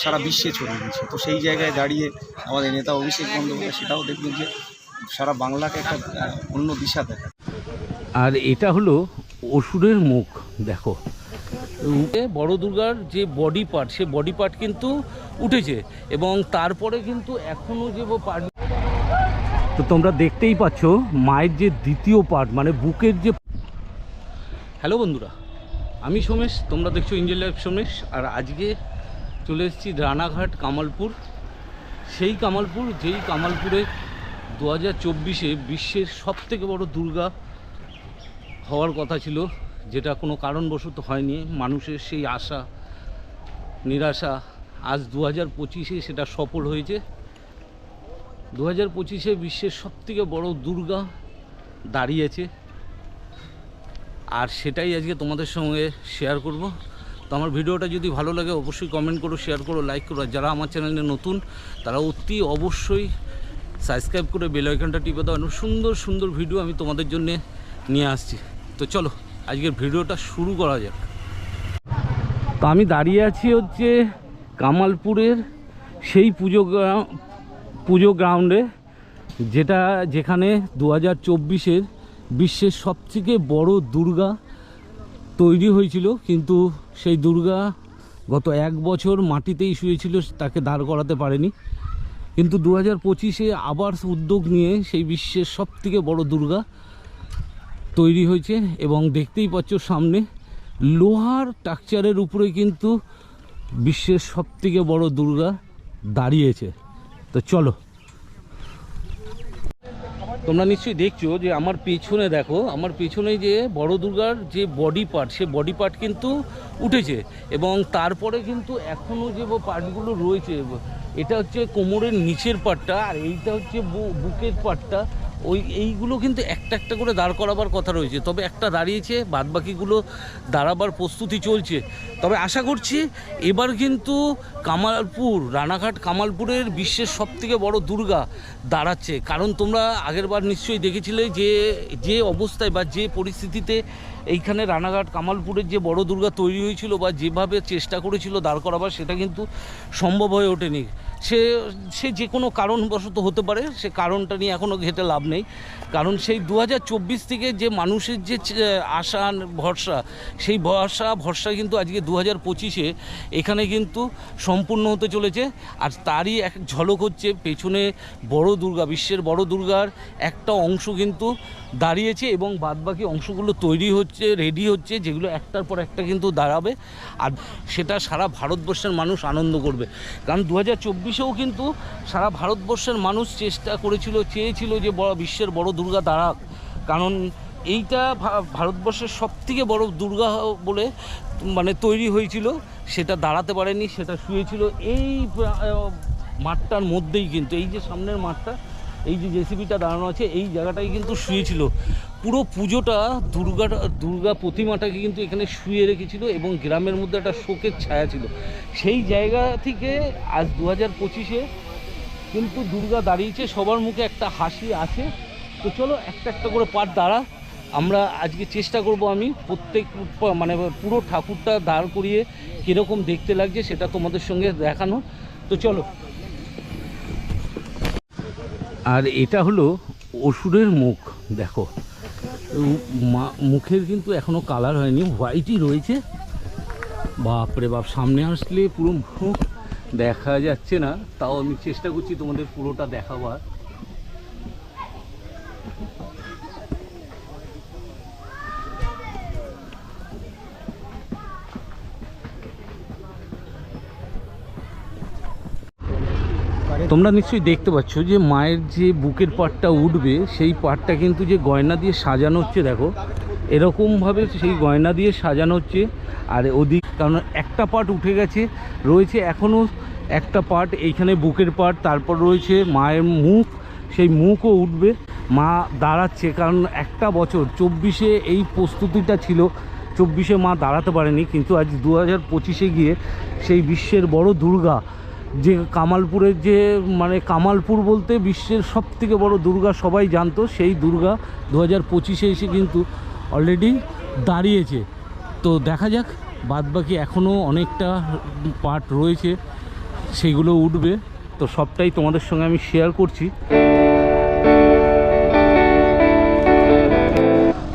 সারা বিশ্বে ছড়িয়ে দিয়েছে। তো সেই জায়গায় দাঁড়িয়ে আমাদের নেতা অভিষেক বন্দ্যোপাধ্যায় সেটাও দেখবেন যে সারা বাংলাকে একটা অন্য দিশা দেখা আর এটা হলো অসুরের মুখ দেখো। উঠে বড় দুর্গার যে বডি পার্ট সে বডি পার্ট কিন্তু উঠেছে এবং তারপরে কিন্তু এখনও যে পার্ট তো তোমরা দেখতেই পাচ্ছ মায়ের যে দ্বিতীয় পার্ট মানে বুকের যে হ্যালো বন্ধুরা আমি সোমেশ তোমরা দেখছ ইঞ্জিন লাইফ সোমেশ আর আজকে চলে এসেছি রানাঘাট কামালপুর। সেই কামালপুর, যেই কামালপুরে দু হাজার চব্বিশে বিশ্বের সবথেকে বড় দুর্গা হওয়ার কথা ছিল, যেটা কোনো কারণবশত হয়নি। মানুষের সেই আশা, নিরাশা আজ দু হাজার পঁচিশে সেটা সফল হয়েছে। দু হাজার পঁচিশে বিশ্বের সবথেকে বড় দুর্গা দাঁড়িয়েছে। আর সেটাই আজকে তোমাদের সঙ্গে শেয়ার করব। তো আমার ভিডিওটা যদি ভালো লাগে, অবশ্যই কমেন্ট করো শেয়ার করো লাইক করো। যারা আমার চ্যানেলে নতুন, তারা অতি অবশ্যই সাবস্ক্রাইব করে বেল আইকনটা টিপে দাও। সুন্দর সুন্দর ভিডিও আমি তোমাদের জন্য নিয়ে আসছি। তো চলো, আজকের ভিডিওটা শুরু করা যাক। তো আমি দাঁড়িয়ে আছি হচ্ছে কামালপুরের সেই পুজো পুজো গ্রাউন্ডে যেটা যেখানে দু হাজার চব্বিশের বিশ্বের সবথেকে বড় দুর্গা তৈরি হয়েছিল। কিন্তু সেই দুর্গা গত এক বছর মাটিতেই শুয়েছিল, তাকে দাঁড় করাতে পারেনি। কিন্তু দু হাজার পঁচিশে আবার উদ্যোগ নিয়ে সেই বিশ্বের সবথেকে বড় দুর্গা তৈরি হয়েছে এবং দেখতেই পাচ্ছ সামনে লোহার টাকচারের উপরে কিন্তু বিশ্বের সবথেকে বড় দুর্গা দাঁড়িয়েছে। তো চলো তোমরা নিশ্চয়ই দেখছ যে আমার পেছনে দেখো, আমার পেছনে যে বড় দুর্গার যে বডি পার্ট সে বডি পার্ট কিন্তু উঠেছে এবং তারপরে কিন্তু এখনও যে পার্টগুলো রয়েছে, এটা হচ্ছে কোমরের নিচের পার্টটা আর এইটা হচ্ছে বুকের পার্টটা ওই এইগুলো কিন্তু একটা একটা করে দাঁড় করাবার কথা রয়েছে। তবে একটা দাঁড়িয়েছে, বাদবাকিগুলো দাঁড়াবার প্রস্তুতি চলছে। তবে আশা করছি এবার কিন্তু কামালপুর, রানাঘাট কামালপুরের বিশ্বের সব থেকে বড়ো দুর্গা দাঁড়াচ্ছে। কারণ তোমরা আগেরবার নিশ্চয়ই দেখেছিলে যে যে অবস্থায় বা যে পরিস্থিতিতে এইখানে রানাঘাট কামালপুরের যে বড় দুর্গা তৈরি হয়েছিল বা যেভাবে চেষ্টা করেছিল দাঁড় করাবার, সেটা কিন্তু সম্ভব হয়ে ওঠেনি। সে সে যে কোনো কারণবশত হতে পারে, সে কারণটা নিয়ে এখনও ঘেটে লাভ নেই। কারণ সেই দু হাজার চব্বিশ থেকে যে মানুষের যে আশা ভরসা, সেই ভরসা ভরসা কিন্তু আজকে দু হাজার পঁচিশে এখানে কিন্তু সম্পূর্ণ হতে চলেছে। আর তারই এক ঝলক হচ্ছে পেছনে বড় দুর্গা, বিশ্বের বড় দুর্গার একটা অংশ কিন্তু দাঁড়িয়েছে এবং বাদবাকি অংশগুলো তৈরি হচ্ছে। রেডি হচ্ছে, যেগুলো একটার পর একটা কিন্তু দাঁড়াবে। আর সেটা সারা ভারতবর্ষের মানুষ আনন্দ করবে। কারণ দু হাজার চব্বিশেও কিন্তু সারা ভারতবর্ষের মানুষ চেষ্টা করেছিল, চেয়েছিল যে বড়, বিশ্বের বড় দুর্গা দাঁড়াক। কারণ এইটা ভারতবর্ষের সবথেকে বড় দুর্গা বলে মানে তৈরি হয়েছিল। সেটা দাঁড়াতে পারেনি, সেটা শুয়েছিল। এই মাঠটার মধ্যেই কিন্তু, এই যে সামনের মাঠটা এই যে জেসিবিটা দাঁড়ানো আছে, এই জায়গাটাই কিন্তু শুয়েছিল। পুরো পুজোটা দুর্গা দুর্গা প্রতিমাটাকে কিন্তু এখানে শুয়ে রেখেছিল এবং গ্রামের মধ্যে একটা শোকের ছায়া ছিল। সেই জায়গা থেকে আজ দু হাজার পঁচিশে কিন্তু দুর্গা দাঁড়িয়েছে, সবার মুখে একটা হাসি আছে। তো চলো একটা একটা করে পাট দাঁড়া। আমরা আজকে চেষ্টা করব আমি প্রত্যেক মানে পুরো ঠাকুরটা দাঁড় করিয়ে কীরকম দেখতে লাগছে সেটা তোমাদের সঙ্গে দেখানো তো চলো। আর এটা হলো অসুরের মুখ, দেখো। মুখের কিন্তু এখনও কালার হয়নি হোয়াইটই রয়েছে। বাপরে বাপ, সামনে আসলে পুরো মুখ দেখা যাচ্ছে না, তাও আমি চেষ্টা করছি তোমাদের পুরোটা দেখাবার। তোমরা নিশ্চয়ই দেখতে পাচ্ছ যে মায়ের যে বুকের পাটটা উঠবে, সেই পাটটা কিন্তু যে গয়না দিয়ে সাজানো হচ্ছে, দেখো, এরকমভাবে সেই গয়না দিয়ে সাজানো হচ্ছে। আর ওদিক, কারণ একটা পার্ট উঠে গেছে, রয়েছে এখনও একটা পার্ট এইখানে বুকের পার্ট তারপর রয়েছে মায়ের মুখ, সেই মুখও উঠবে। মা দাঁড়াচ্ছে, কারণ একটা বছর, চব্বিশে এই প্রস্তুতিটা ছিল, চব্বিশে মা দাঁড়াতে পারেনি, কিন্তু আজ দু হাজার পঁচিশে গিয়ে সেই বিশ্বের বড় দুর্গা যে কামালপুরের যে মানে কামালপুর বলতে বিশ্বের সব থেকে বড় দুর্গা সবাই জানতো, সেই দুর্গা দু হাজার পঁচিশে এসে কিন্তু অলরেডি দাঁড়িয়েছে। তো দেখা যাক, বাদবাকি এখনও অনেকটা পার্ট রয়েছে সেইগুলো উঠবে। তো সবটাই তোমাদের সঙ্গে আমি শেয়ার করছি।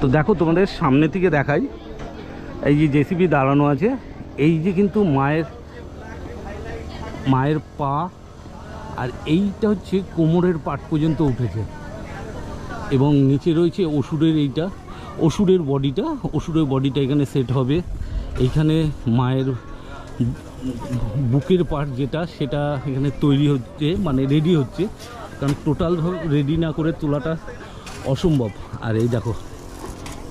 তো দেখো তোমাদের সামনে থেকে দেখাই, এই যে জেসিবি দাঁড়ানো আছে, এই যে কিন্তু মায়ের মায়ের পা, আর এইটা হচ্ছে কোমরের পাট পর্যন্ত উঠেছে। এবং নিচে রয়েছে ওষুধের এইটা, ওষুধের বডিটা ওষুধের বডিটা এখানে সেট হবে। এইখানে মায়ের বুকের পার্ট যেটা, সেটা এখানে তৈরি হচ্ছে মানে রেডি হচ্ছে। কারণ টোটালভাবে রেডি না করে তোলাটা অসম্ভব। আর এই দেখো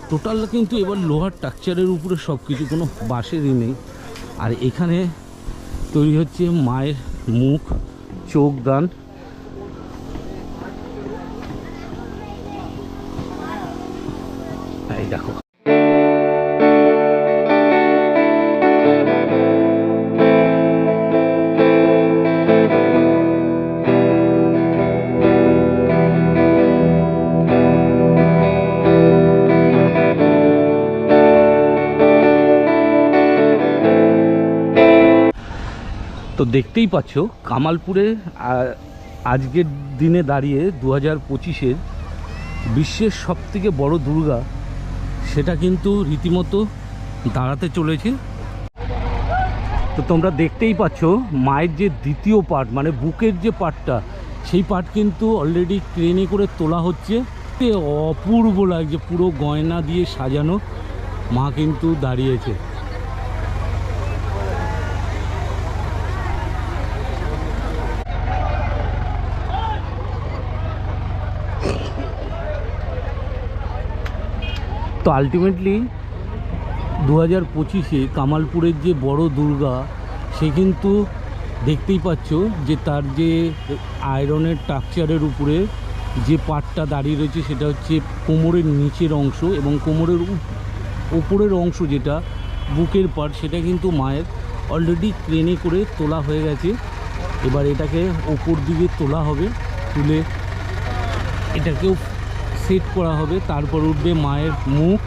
টোটাল কিন্তু এবার লোহার টাকচারের উপরে সব কিছু কোনো বাঁশেরই নেই। আর এখানে তৈরি হচ্ছে মায়ের মুখ চোখ দান দেখো। তো দেখতেই পাচ্ছ, কামালপুরে আজকের দিনে দাঁড়িয়ে দু হাজার পঁচিশের বিশ্বের সবথেকে বড় দুর্গা, সেটা কিন্তু রীতিমতো দাঁড়াতে চলেছে। তো তোমরা দেখতেই পাচ্ছ, মায়ের যে দ্বিতীয় পার্ট মানে বুকের যে পার্টটা সেই পার্ট কিন্তু অলরেডি ট্রেনে করে তোলা হচ্ছে। অপূর্ব লাগছে, পুরো গয়না দিয়ে সাজানো মা কিন্তু দাঁড়িয়েছে। তো আলটিমেটলি দু হাজার পঁচিশে কামালপুরের যে বড় দুর্গা, সে কিন্তু দেখতেই পাচ্ছ যে তার যে আয়রনের টাকচারের উপরে যে পাটটা দাঁড়িয়ে রয়েছে, সেটা হচ্ছে কোমরের নিচের অংশ এবং কোমরের ওপরের অংশ যেটা, বুকের পাট সেটা কিন্তু মায়ের অলরেডি ক্রেনে করে তোলা হয়ে গেছে। এবার এটাকে ওপর দিকে তোলা হবে, তুলে এটাকেও সেট করা হবে, তারপর উঠবে মায়ের মুখ।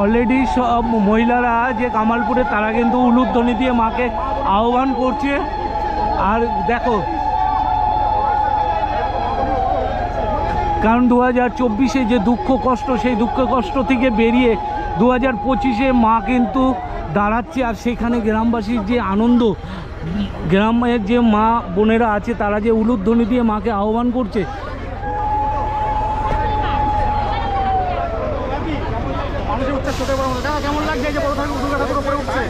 অলরেডি সব মহিলারা যে কামালপুরে, তারা কিন্তু উলুধ্বনি দিয়ে মাকে আহ্বান করছে। আর দেখো কারণ দু হাজার চব্বিশে যে দুঃখ কষ্ট সেই দুঃখ কষ্ট থেকে বেরিয়ে দু হাজার পঁচিশে মা কিন্তু দাঁড়াচ্ছে আর সেখানে গ্রামবাসীর যে আনন্দ গ্রামের যে মা বোনেরা আছে তারা যে উলুধ্বনি দিয়ে মাকে আহ্বান করছে। কেমন লাগছে যে বড় ঠাকুর দুর্গা ঠাকুর উপরে উঠছে?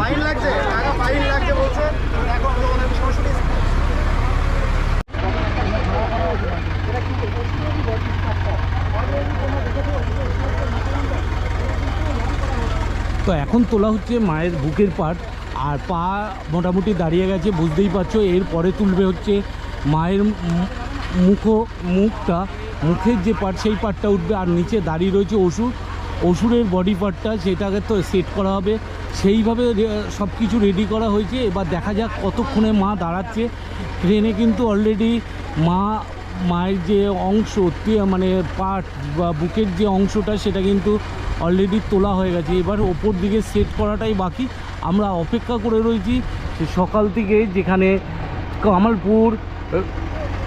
ফাইন লাগছে। ফাইন লাগছে বলছে এখন যখন আমি সরাসরি তো এখন তোলা হচ্ছে মায়ের বুকের পাট আর পা মোটামুটি দাঁড়িয়ে গেছে, বুঝতেই পারছ। এর পরে তুলবে হচ্ছে মায়ের মুখো, মুখটা। মুখের যে পার্ট, সেই পার্টটা উঠবে। আর নিচে দাঁড়িয়ে রয়েছে ওষুধ ওষুধের বডি পার্টটা সেটাকে তো সেট করা হবে। সেইভাবে সব কিছু রেডি করা হয়েছে। এবার দেখা যাক কতক্ষণে মা দাঁড়াচ্ছে। ট্রেনে কিন্তু অলরেডি মা মায়ের যে অংশ মানে পার্ট বা বুকের যে অংশটা, সেটা কিন্তু অলরেডি তোলা হয়ে গেছে। এবার ওপর দিকে সেট করাটাই বাকি। আমরা অপেক্ষা করে রয়েছি সে সকাল থেকে যেখানে কামালপুর,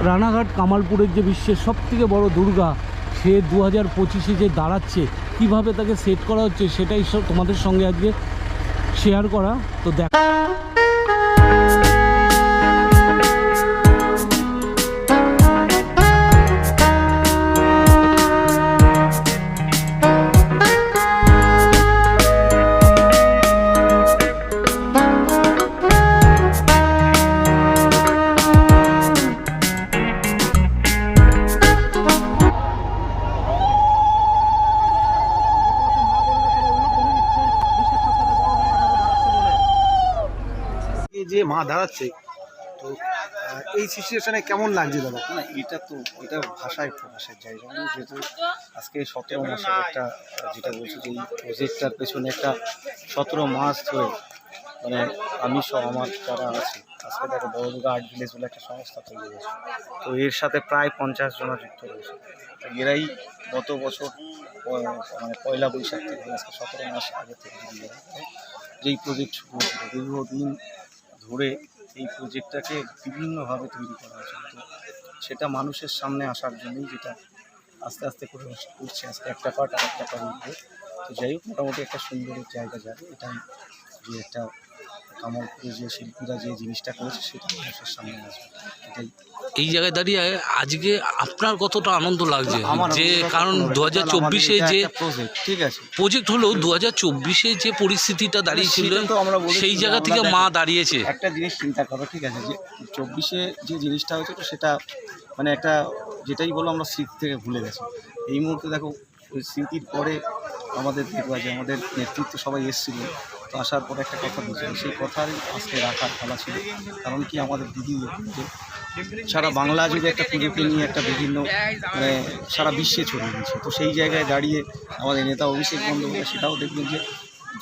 রানাঘাট, কামালপুরের যে বিশ্বের সবথেকে বড় দুর্গা, সে দু হাজার পঁচিশে যে দাঁড়াচ্ছে, কীভাবে তাকে সেট করা হচ্ছে, সেটাই সব তোমাদের সঙ্গে আজকে শেয়ার করা। তো দেখ দাঁড়াচ্ছে। তো এই সিচুয়েশনে কেমন লাগছে দাদা? না, এটা তো, এটা ভাষায় প্রকাশের জায়গা। যেহেতু আজকে সতেরো মাসের একটা, যেটা বলছি যে এই প্রজেক্টটার পেছনে একটা সতেরো মাস ধরে মানে আমি সহ আমার যারা আছে, আজকে দেখো বড়দুর্গা আর্ট ভিলেজ বলে একটা সংস্থা তৈরি হয়েছে। তো এর সাথে প্রায় পঞ্চাশ জনা যুক্ত রয়েছে। তো এরাই গত বছর মানে পয়লা বৈশাখ থেকে, আজকে সতেরো মাস আগে থেকে যেই প্রজেক্ট শুরু হয়েছিল দীর্ঘদিন ধরে এই প্রজেক্টটাকে বিভিন্নভাবে তৈরি করা হয়েছে। তো সেটা মানুষের সামনে আসার জন্যই যেটা আস্তে আস্তে করে উঠছে আজকে একটা পার্ট আর একটা পার্ট উঠবে। তো যাই হোক, মোটামুটি একটা সুন্দর জায়গা যাবে। এটাই যে একটা কামালপুরে যে শিল্পীরা যে জিনিসটা করেছে সেটা মানুষের সামনে আসবে। এটাই। এই জায়গায় দাঁড়িয়ে আজকে আপনার কতটা আনন্দ লাগছে? যে কারণ দু হাজার চব্বিশে যে ঠিক আছে। প্রজেক্ট হলো দু হাজার চব্বিশে যে পরিস্থিতিটা দাঁড়িয়েছিল আমরা বলেছি সেই জায়গা থেকে মা দাঁড়িয়েছে। একটা জিনিস চিন্তা করো ঠিক আছে যে চব্বিশে যে জিনিসটা হয়েছে তো সেটা মানে একটা যেটাই বলো আমরা স্মৃতি থেকে ভুলে গেছি। এই মুহূর্তে দেখো ওই স্মৃতির পরে আমাদের দেখবা যে আমাদের নেতৃত্ব সবাই এসেছিল। তো আসার পরে একটা কথা বলছিল সেই কথাই আজকে রাখার খেলা ছিল। কারণ কি আমাদের দিদি যে সারা বাংলা যদি একটা পুজোকে নিয়ে একটা বিভিন্ন মানে সারা বিশ্বে ছড়িয়ে গেছে তো সেই জায়গায় দাঁড়িয়ে আমাদের নেতা অভিষেক বন্দ্যোপাধ্যায় সেটাও দেখবেন যে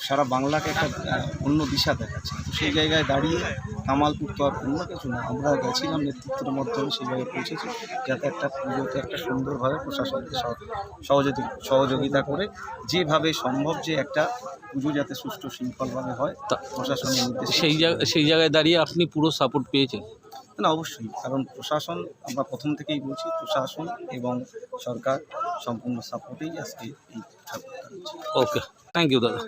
সারা বাংলাকে একটা অন্য দিশা দেখাচ্ছে। তো সেই জায়গায় দাঁড়িয়ে কামালপুর তো আর অন্য কিছু না আমরা গেছিলাম নেতৃত্বের মাধ্যমে সেই জায়গায় পৌঁছেছি যাতে একটা পুজোকে একটা সুন্দরভাবে প্রশাসনকে সহ- সহযোগি সহযোগিতা করে যেভাবে সম্ভব যে একটা পুজো যাতে সুষ্ঠু শৃঙ্খলভাবে হয় তা- প্রশাসনের নির্দেশ। সেই জায়গা সেই জায়গায় দাঁড়িয়ে আপনি পুরো সাপোর্ট পেয়েছেন? না অবশ্যই কারণ প্রশাসন আমরা প্রথম থেকেই বলছি প্রশাসন এবং সরকার সম্পূর্ণ সাপোর্টেই আজকে এই ওকে থ্যাংক ইউ দাদা।